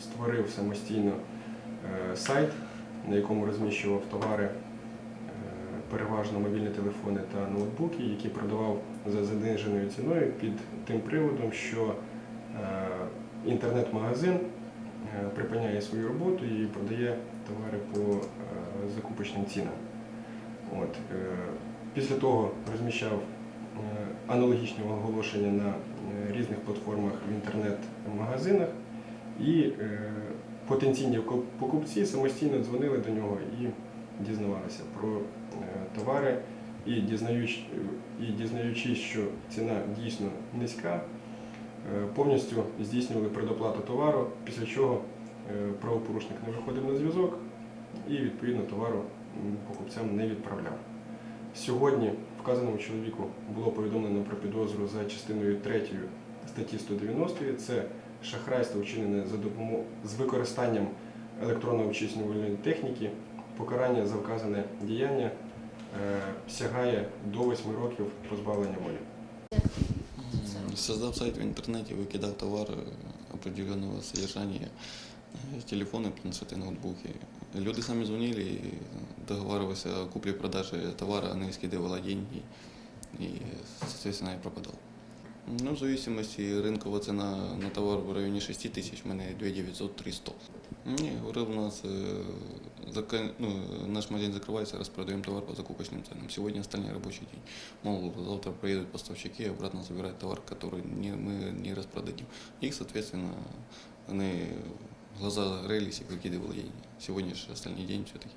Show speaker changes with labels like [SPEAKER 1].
[SPEAKER 1] створив самостійно е, сайт, на якому розміщував товари, е, переважно мобільні телефони та ноутбуки, які продавав за заниженою ціною під тим приводом, що е, інтернет-магазин е, припиняє свою роботу і продає товари по е, закупочним цінам. От, е, після того розміщав е, аналогічні оголошення на е, різних платформах в інтернет-магазинах, і е, потенційні покупці самостійно дзвонили до нього і дізнавалися про е, товари, і, дізнаючи, і дізнаючись, що ціна дійсно низька, е, повністю здійснювали предоплату товару, після чого правопорушник не виходив на зв'язок і відповідно товару покупцям не відправляв. Сьогодні вказаному чоловіку було повідомлено за частиною 3 статті 190. Це шахрайство вчинене за допомо- з використанням електронно-обчислювальної техніки. Покарання за вказане діяння е, сягає до 8 років позбавлення волі.
[SPEAKER 2] М, Создав сайт в интернете, выкидал товар э, определенного содержания, э, телефоны, планшеты, ноутбуки. Люди сами звонили, и договаривались о купле-продаже товара, она скидывала деньги, и, соответственно, я пропадал. Ну, в зависимости рынковая цена на товар в районе 6 тысяч, у меня 2 900, 300. Не, говорил, у нас э, закон- ну, наш магазин закрывается, распродаем товар по закупочным ценам. Сегодня остальной рабочий день. Мол, завтра приедут поставщики и обратно забирать товар, который не, мы не распродадим. Их, соответственно, они глаза грелись и выкидывали деньги. Сегодня же остальной день все-таки.